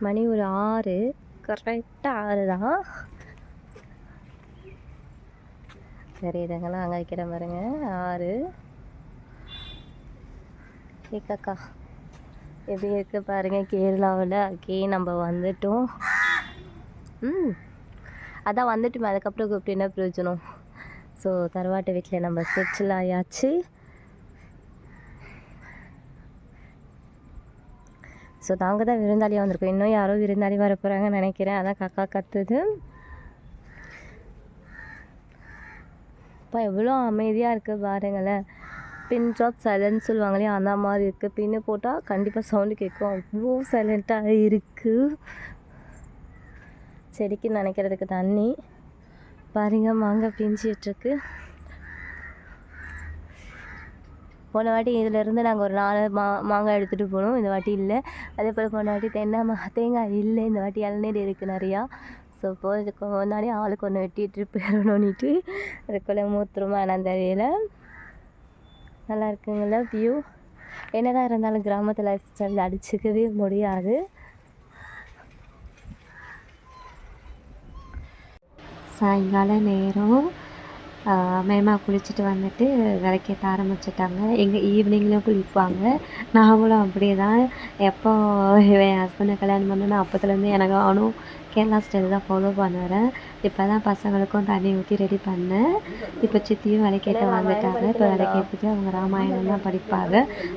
மணி ஒரு ஆறு. கரெக்டாக ஆறு தான். சரி இதுங்கெல்லாம் அங்கே வைக்கிற பாருங்க. ஆறு. கேக்காக்கா எப்படி இருக்கு பாருங்கள் கேரளாவில். ஓகே நம்ம வந்துட்டோம். ம். அதான் வந்துட்டுமே அதுக்கப்புறம் கூப்பிட்டு என்ன பிரயோஜனம்? ஸோ தருவாட்டு வீட்டில் நம்ம செட்டில் ஆயாச்சு. ஸோ நாங்கள் தான் விருந்தாளியாக வந்திருக்கோம். இன்னும் யாரோ விருந்தாளி வர போகிறாங்கன்னு நினைக்கிறேன். அதான் காக்கா கத்துது. அப்பா எவ்வளோ அமைதியாக இருக்குது பாருங்களேன். பின் ட்ராப் சைலண்ட் சொல்லுவாங்களே அந்த மாதிரி இருக்குது பின்னு போட்டால் கண்டிப்பாக சவுண்டு கேட்கும். அவ்வளோ சைலண்ட்டாக இருக்குது செடிக்கு நினைக்கிறதுக்கு தண்ணி. பாருங்க மாங்காய் பிஞ்சிட்ருக்கு போன வாட்டி இதிலேருந்து நாங்கள் ஒரு நாலு மா மாங்காய் எடுத்துகிட்டு போனோம். இந்த வாட்டி இல்லை. அதே போல் போன வாட்டி தென்னை மா தேங்காய் இல்லை. இந்த வாட்டி இளநீர் இருக்குது நிறையா. ஸோ போகிறதுக்கு முன்னாடி ஆளுக்கு ஒன்று வெட்டிட்டு போயிடணும்னுட்டு அதுக்குள்ளே மூத்துருமா நான் தெரியல நல்லா இருக்குங்கள வியூ என்னதான் இருந்தாலும் கிராமத்து லைஃப் ஸ்டைல் அடிச்சுக்கவே முடியாது. சாயங்கால நேரம். மேமா குளிச்சுட்டு வந்துட்டு விளக்கேற்ற ஆரம்பிச்சிட்டாங்க. எங்கள் ஈவினிங்லேயும் குளிப்பாங்க. நாங்களும் அப்படியே தான் எப்போ என் ஹஸ்பண்டை கல்யாணம் பண்ணணும் அப்போத்துலேருந்து எனக்கு அவனும் கேரளா ஸ்டைல் தான் ஃபாலோ பண்ணுறேன். இப்போ தான் பசங்களுக்கும் தண்ணி ஊற்றி ரெடி பண்ணேன். இப்போ சித்தியும் விளக்கேற்ற வந்துட்டாங்க. இப்போ விளக்கேற்றுட்டு அவங்க ராமாயணம் தான் படிப்பாங்க.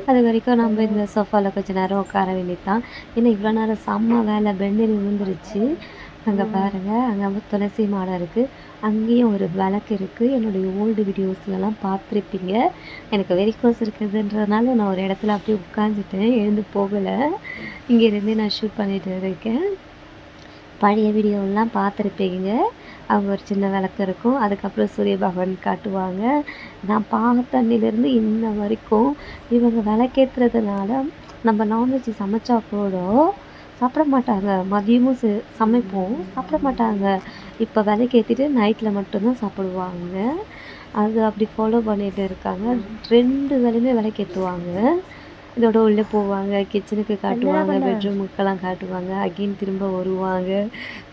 அது வரைக்கும் நம்ம இந்த சோஃபாவில் கொஞ்ச நேரம் உட்கார வேண்டியது தான் ஏன்னா இவ்வளோ நேரம் செம்ம வேலை. பெண்டில் விழுந்துருச்சு. அங்கே பாருங்கள் அங்கே வந்து துளசி மாடம் இருக்குது அங்கேயும் ஒரு விளக்கு இருக்குது என்னுடைய ஓல்டு வீடியோஸ்லலாம் பார்த்துருப்பீங்க. எனக்கு வெரிகோஸ் இருக்குதுன்றதுனால நான் ஒரு இடத்துல அப்படியே உட்காந்துட்டேன் எழுந்து போகலை. இங்கேருந்து நான் ஷூட் பண்ணிட்டு இருக்கேன். பழைய வீடியோலாம் பார்த்துருப்பீங்க. அவங்க ஒரு சின்ன விளக்கு இருக்கும். அதுக்கப்புறம் சூரிய பகவான் காட்டுவாங்க. நான் பார்த்தண்ணிலேருந்து இன்ன வரைக்கும் இவங்க விளக்கேற்றுறதுனால நம்ம நான்வெஜ் சமைச்சா கூட சாப்பிட மாட்டாங்க மதியமும் சே சமைப்போம். சாப்பிட மாட்டாங்க இப்போ விளக்கேற்றிட்டு நைட்டில் மட்டும்தான் சாப்பிடுவாங்க. அது அப்படி ஃபாலோ பண்ணிட்டு இருக்காங்க. ரெண்டு வேலையுமே விளக்கேற்றுவாங்க இதோட உள்ளே போவாங்க கிச்சனுக்கு காட்டுவாங்க பெட்ரூமுக்கெல்லாம் காட்டுவாங்க. அகெயின் திரும்ப வருவாங்க.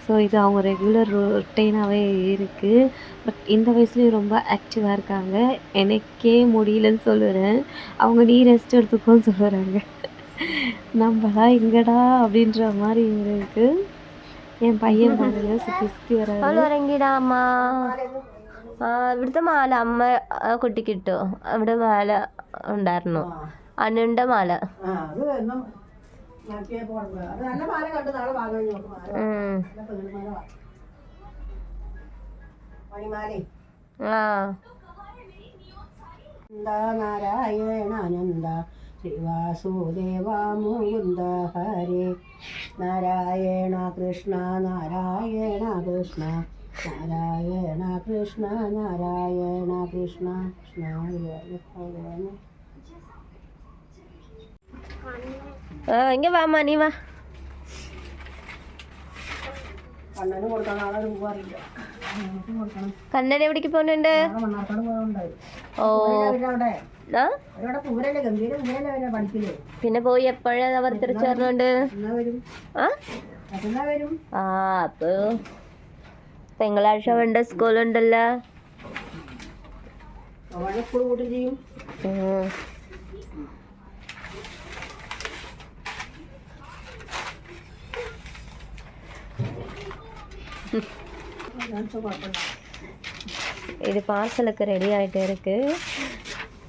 ஸோ இது அவங்க ரெகுலர் ரொட்டீனாகவே இருக்குது பட் இந்த வயசுலேயும் ரொம்ப ஆக்டிவாக இருக்காங்க. எனக்கே முடியலன்னு சொல்லுறேன். அவங்க நீ ரெஸ்ட் எடுத்துக்கோன்னு சொல்லுறாங்க. நம்மலாம் எங்கடா அப்படின்ற மாதிரி இருக்கு என் പയ്യൻ പാടുക സുത്തി സുത്തി വരാറ് അവൾ ഉറങ്ങിടാ അമ്മ ആ ഇവിടുത്തെ മാല അമ്മ ആ കുട്ടിക്ക് ഇട്ടു അവിടെ മാല ഉണ്ടായിരുന്നു അനുണ്ട മാല ആ അത് എന്നും നോക്കിയപ്പോ ഉണ്ട്. അത് നല്ല മാല കണ്ടു നാളെ വാങ്ങി നോക്കും മാല ഉം. നല്ല പെരുമാല മണിമാലേ ആ നന്ദ നാരായണ നന്ദ ശ്രീവാസുദേവാ മുകുന്ദ ഹരേ നാരായണ കൃഷ്ണ നാരായണ കൃഷ്ണ നാരായണ കൃഷ്ണ നാരായണ കൃഷ്ണ. കൃഷ്ണ ഇങ്ങ വാ മണി വാ. കണ്ണൻ എവിടേക്ക് പോണുണ്ട്? ഓ. അവിടെ ആ അവരവിടെ പൂരല്ലേ ഗംഭീര പൂരല്ലേ വരെ പഠിക്കില്ലേ പിന്നെ പോയി എപ്പോഴാ അവർ തിരിച്ചു വരണുണ്ട് എന്നാ വരും ആ മറ്റന്നാ വരും ആ അപ്പൊ തിങ്കളാഴ്ച വേണ്ട സ്കൂളുണ്ടല്ലോ അവളെ സ്കൂൾ കൂട്ടി ചെയ്യും ഉം. இது பார்சலுக்கு ரெடி ஆகிட்டு இருக்கு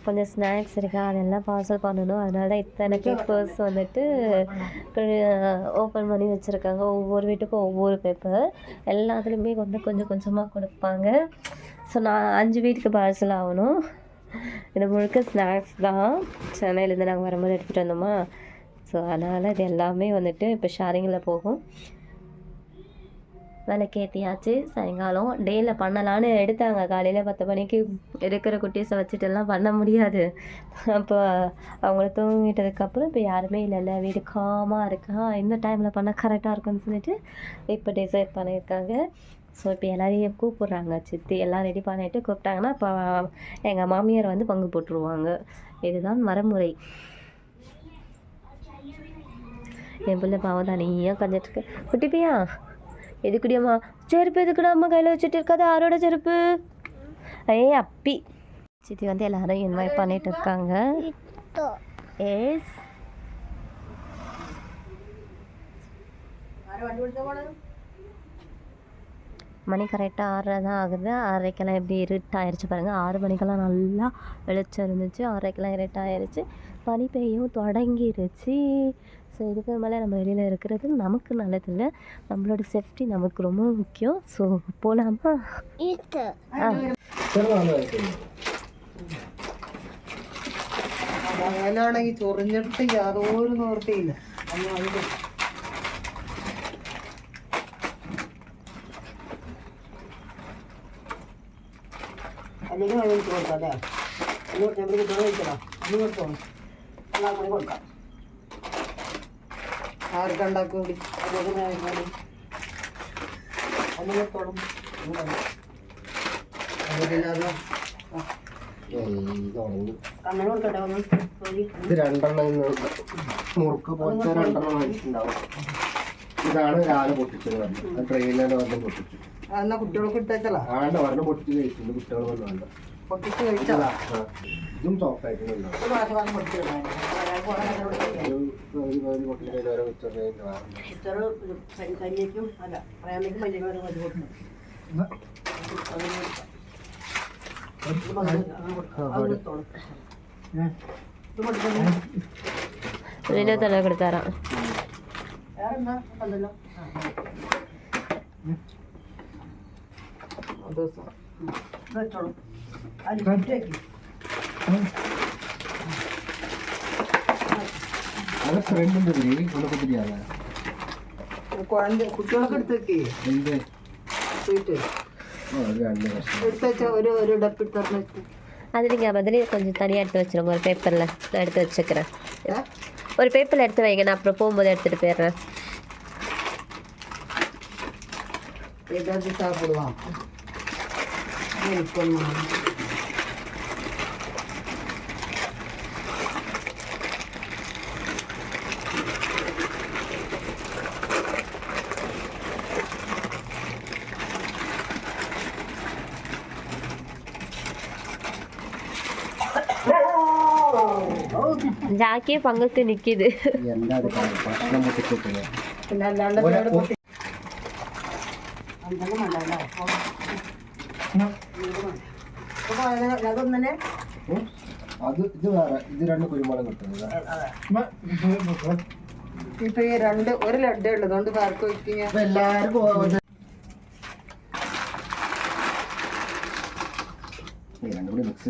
கொஞ்சம் ஸ்நாக்ஸ் இருக்கா? அதெல்லாம் பார்சல் பண்ணணும். அதனால தான் இத்தனை பேப்பர்ஸ் வந்துட்டு ஓப்பன் பண்ணி வச்சுருக்காங்க. ஒவ்வொரு வீட்டுக்கும் ஒவ்வொரு பேப்பர் எல்லாத்துலேயுமே வந்து கொஞ்சம் கொஞ்சமாக கொடுப்பாங்க. ஸோ நான் அஞ்சு வீட்டுக்கு பார்சல் ஆகணும். இது முழுக்க ஸ்நாக்ஸ் தான். சென்னையிலேருந்து நாங்கள் வரும்போது எடுத்துகிட்டு வந்தோமா? ஸோ அதனால் இது எல்லாமே வந்துட்டு இப்போ ஷேரிங்கில் போகும். விளக்கேற்றியாச்சு சாயங்காலம் டேயில் பண்ணலான்னு எடுத்தாங்க. காலையில் பத்து மணிக்கு இருக்கிற குட்டீஸை வச்சுட்டுலாம் பண்ண முடியாது. அப்போ அவங்கள தூங்கிட்டதுக்கப்புறம் இப்போ யாருமே இல்லைல்ல. வீடு காமாக இருக்கா. இந்த டைமில் பண்ணால் கரெக்டாக இருக்கும்னு சொல்லிட்டு இப்போ டிசைட் பண்ணியிருக்காங்க. ஸோ இப்போ எல்லாரையும் கூப்பிட்றாங்க. சித்தி எல்லாம் ரெடி பண்ணிட்டு கூப்பிட்டாங்கன்னா இப்போ எங்கள் மாமியார் வந்து பங்கு போட்டுருவாங்க. இதுதான் மரமுறை. என் பிள்ளை பாவம் தனியாக கஞ்சிட்டு குட்டிப்பியா எதுக்குடியம்மா? செருப்பு எதுக்குடாம்மா கையில் வச்சுட்டு இருக்காது? ஆரோட செருப்பு. ஏ அப்பி. சித்தி வந்து எல்லாரும் இன்வைட் பண்ணிட்டு இருக்காங்க. எஸ் மணி கரெக்டாக ஆறரை தான் ஆகுது. ஆறரைக்கெல்லாம் எப்படி இருட்டாயிருச்சு பாருங்கள் ஆறு மணிக்கெல்லாம் நல்லா வெளிச்சம் இருந்துச்சு. ஆறரைக்கெல்லாம் இருட்டாயிருச்சு. பனி பெய்யும் தொடங்கிருச்சு. ஸோ இதுக்கு மேலே நம்ம வெளியில் இருக்கிறது நமக்கு நல்லதில்லை நம்மளோட சேஃப்டி நமக்கு ரொம்ப முக்கியம் ஸோ போகலாமா ஆ മേലാണെങ്കിൽ ചൊറിഞ്ഞിട്ട് യാതൊരു നിവൃത്തിയില്ല അന്ന് അതിന്റെ അല്ലെങ്കിൽ അത് വെച്ച് കൊടുക്കാം അല്ലേ അങ്ങോട്ട് നമ്മൾ കുട്ടികളെ വെക്കണം അന്ന് കൊടുത്തോളൂ എന്നാൽ കൂടി കൊടുക്കാം ആർക്കുണ്ടാക്കും കൂടി അതുപോലെ അന്ന് കൊടുത്തോളും അതില്ലാതെ കണ്ണന് കൊടുക്കട്ടെ തൊലി. ഇത് രണ്ടെണ്ണം മുറുക്ക് പോലത്തെ രണ്ടെണ്ണം വാങ്ങിച്ചിട്ടുണ്ടാവും. ഇതാണ് രാവിലെ പൊട്ടിച്ചത് പറഞ്ഞു ട്രെയിനിലാണ് വന്ന് പൊട്ടിച്ചു. എന്നാ കുട്ടികൾക്ക് ഇട്ടേച്ചലാ ആണ്ട് പറഞ്ഞു പൊട്ടിച്ച് കഴിച്ചിട്ടുണ്ട്. കുട്ടികൾ വന്നു വേണ്ട പൊട്ടിച്ച് കഴിച്ചോ കൊടുത്താറാം ദിവസം അതിൽ ചുറ്റേക്ക് അത് ഫ്രണ്ടിന്റെ പേര് ഉണക്ക് ബിരിയാണി കുഴന്ത കുട്ടികളൊക്കെ എടുത്തേക്ക് എന്ത് സ്വീറ്റ് ഓ, ഒരു രണ്ട് കഷ്ണം എടുത്തേച്ച ഒരു ഒരു ഡപ്പ് എടുത്തു அது நீங்கள் பதிலே கொஞ்சம் தனியாக எடுத்து வச்சிருங்க ஒரு பேப்பரில் நான் எடுத்து வச்சுக்கிறேன் ஒரு பேப்பரில் எடுத்து வைங்க நான் அப்புறம் போகும்போது எடுத்துகிட்டு போயிடுறேன் ഏതാണ്ട് സാപ്പിടുവാം ജാക്കിയെ പങ്കൊക്കെ നിക്കിത്. ഇപ്പൊ ഈ രണ്ട് ഒരു ലഡ്ഡേ ഉള്ളതുകൊണ്ട് പാർക്ക് എല്ലാവർക്കും രണ്ടും കൂടി മിക്സ്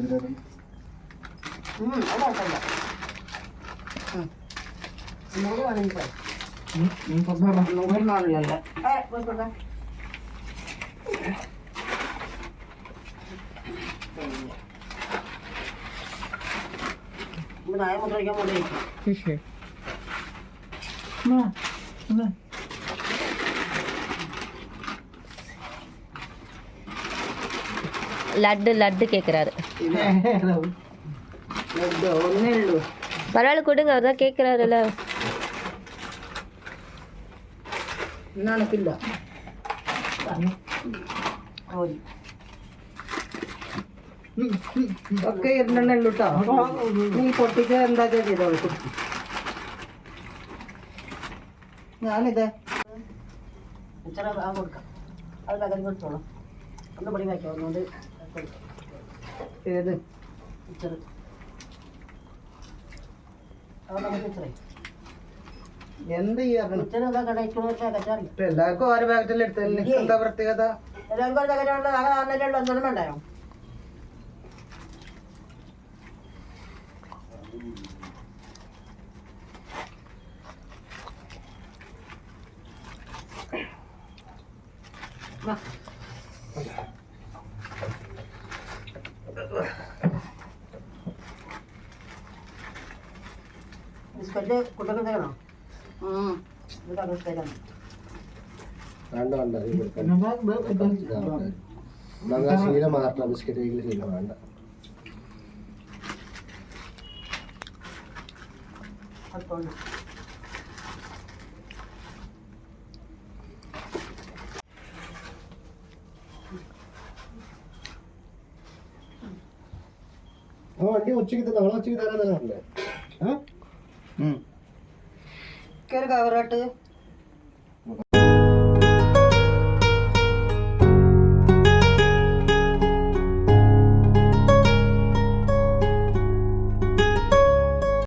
അത് കുഴപ്പമില്ല ഉം. ഒന്നുകൂടി വേണമെങ്കിൽ പോയി. ഒന്നുകൂടി നാളിലല്ലേ ഏ, പോയിക്കോട്ടെ. നമ്മൾ നായ മുദ്രയ്ക്കാൻ പോയി லட்டு லட்டு கேட்குறாரு ലഡ്ഡു ഒന്നേ ഉള്ളൂ பரவாயில்ல கொடுங்க அவர் தான் கேட்குறாருல்ல ഇന്നണക്കില്ല ഒക്കെ ഇരുന്നെണ്ണ ഉള്ളൂ കേട്ടോ നീ പൊട്ടിക്ക എന്താ ചെയ്തോളൂ ഞാനിത് ഇച്ചിരി ആ കൊടുക്കാം അത് കകരി കൊടുത്തോളാം ഒന്ന് പടി വയ്ക്കാം ഒന്നുകൊണ്ട് ഏത് ഇച്ചിരി അത് നമുക്ക് ഇച്ചിരി എന്ത് എല്ലാവർക്കും ഓരോ പാക്കറ്റിൽ എടുത്തല്ലേ എന്താ പ്രത്യേകത? എല്ലാവർക്കും ഒരു പാക്കറ്റുള്ള ആകെ ആറിനല്ലേ ഒന്നും വേണ്ടായോ? വാ. സെറ്റ് കുട്ടക്കത്തേക്കാണോ ഇവിടെ ബിസ്ക്കറ്റ് വണ്ടി ഉച്ചയ്ക്ക് നാളെ ഉച്ചയ്ക്ക് തരാൻ തരാറില്ലേ? ആ? കയറി കവറായിട്ട്